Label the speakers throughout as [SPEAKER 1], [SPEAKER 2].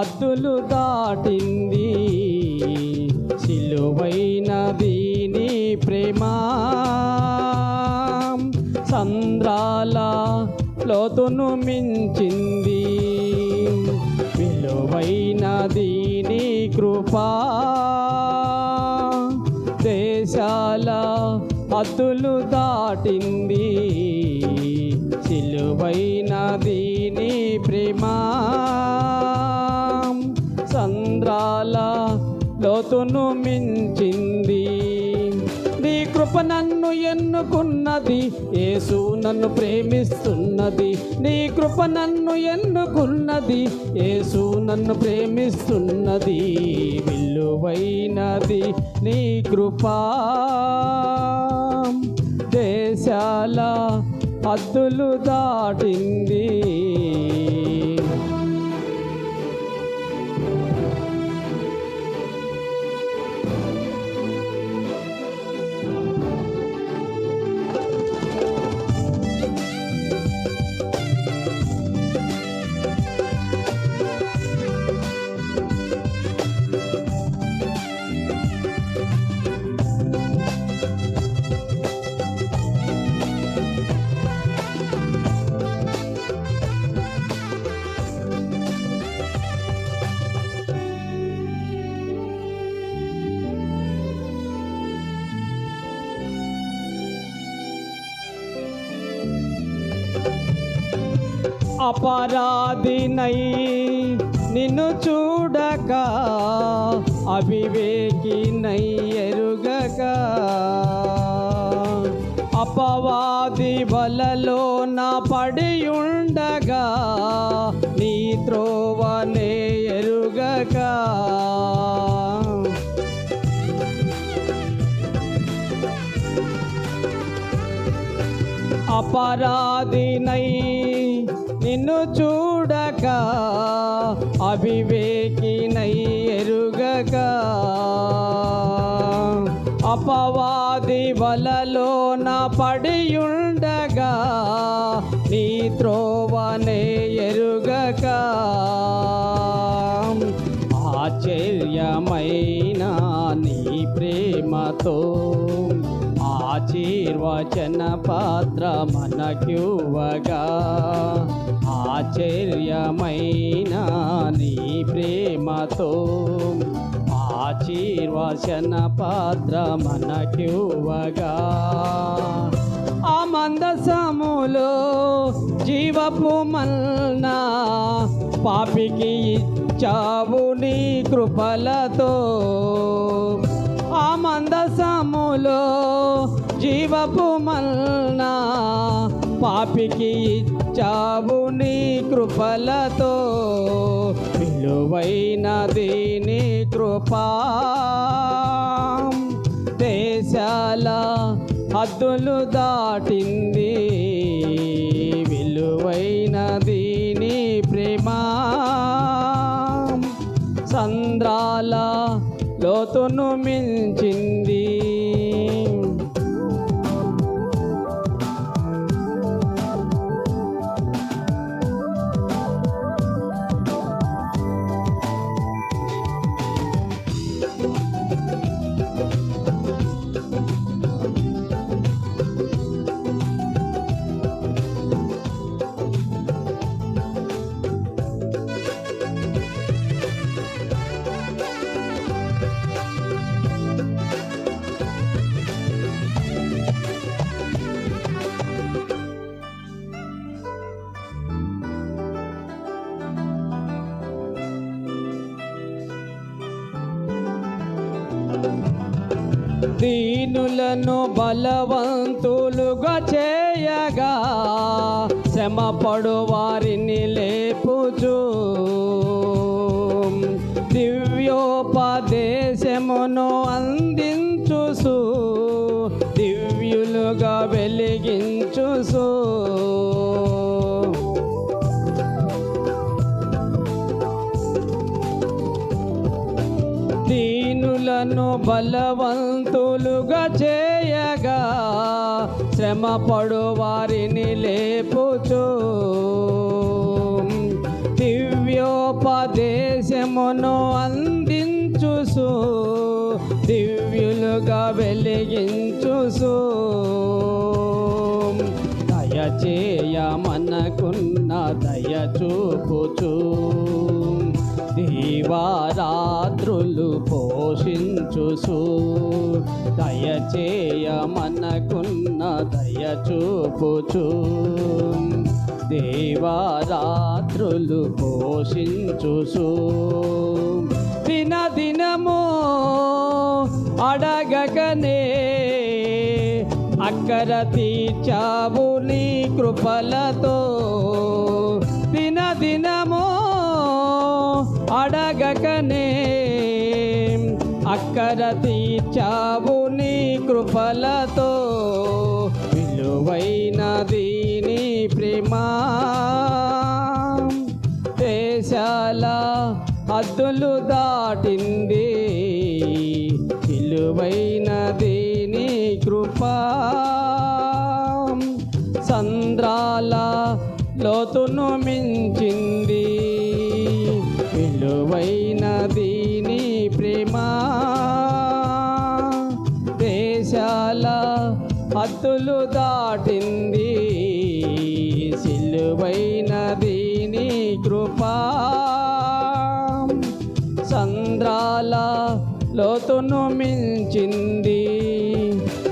[SPEAKER 1] హద్దులు దాటింది. సిలువైన దీని ప్రేమ. సంద్రాల లోతును మించింది. విలువైన దీని కృపా. దేశాల హద్దులు దాటింది. సిలువైన దీని ప్రేమా. లోతును మించింది. నీ కృప నన్ను ఎన్నుకున్నది యేసు నన్ను ప్రేమిస్తున్నది. నీ కృప నన్ను ఎన్నుకున్నది యేసు నన్ను ప్రేమిస్తున్నది. విలువైనది నీ కృపా. దేశాల హద్దులు దాటింది. అపరాధినై నిన్ను చూడక అవివేకినై ఎరుగక. అపవాది వలలో నా పడి ఉండగా నీ త్రోవనే ఎరుగక. అపరాధి అవివేకినై ఎరుగక అపవాది వలలో నా పడియుండగా. నీ త్రోవనే ఎరుగక ఆశ్చర్యమైన నీ ప్రేమతో నిర్వచన పాత్ర మనక్యువగా. ఆశ్చర్యమైన నీ ప్రేమతో ఆశీర్వచన పాత్ర మనక్యువగా. ఆ మందసములో జీవపు మల్నా పాపికి ఇచ్చావు నీ కృపలతో. ఆ మందసములో జీవపు మల్నా పాపికి ఇచ్చావు నీ కృపలతో. విలువైన దీని కృపా. దేశాల హద్దులు దాటింది. విలువైన దీని ప్రేమా. సంద్రాల లోతును మించింది. దీనులను బలవంతులుగా చేయగా శ్రమపడు వారిని లేపుచు. దివ్యోపదేశమును అందించుసు బలవంతులుగా చేయగా శ్రమపడు వారిని లేపుచు. దివ్యోపదేశమును ఉపదేశమును అందించుసు దివ్యులుగా వెలిగించుసు దయచేయ మనకున్న దయ చూపుచూ. దీవారాత్రులు పోషించుసు దయచేయ మనకున్న దయ దేవారాత్రులు పోషించుసు దిన దినము అడగకనే అక్కర తీర్చావు నీ కృపలతో. దిన దినము అడగకనే అక్కర తీర్చావు నీ కృపలతో. విలువైన దీని ప్రేమ. దేశాల హద్దులు దాటింది. హద్దులు దాటింది. సిలువైన దీని కృపా. సంద్రాల లోతును మించింది.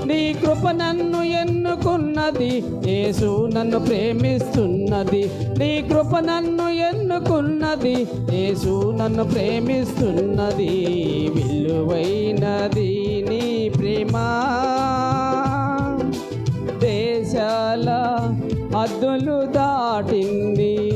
[SPEAKER 1] నీ కృప నన్ను ఎన్నుకున్నది. యేసు నన్ను ప్రేమిస్తున్నది. నీ కృప నన్ను ఎన్నుకున్నది. యేసు నన్ను ప్రేమిస్తున్నది. విలువైనది చాలా అద్దులు దాటింది.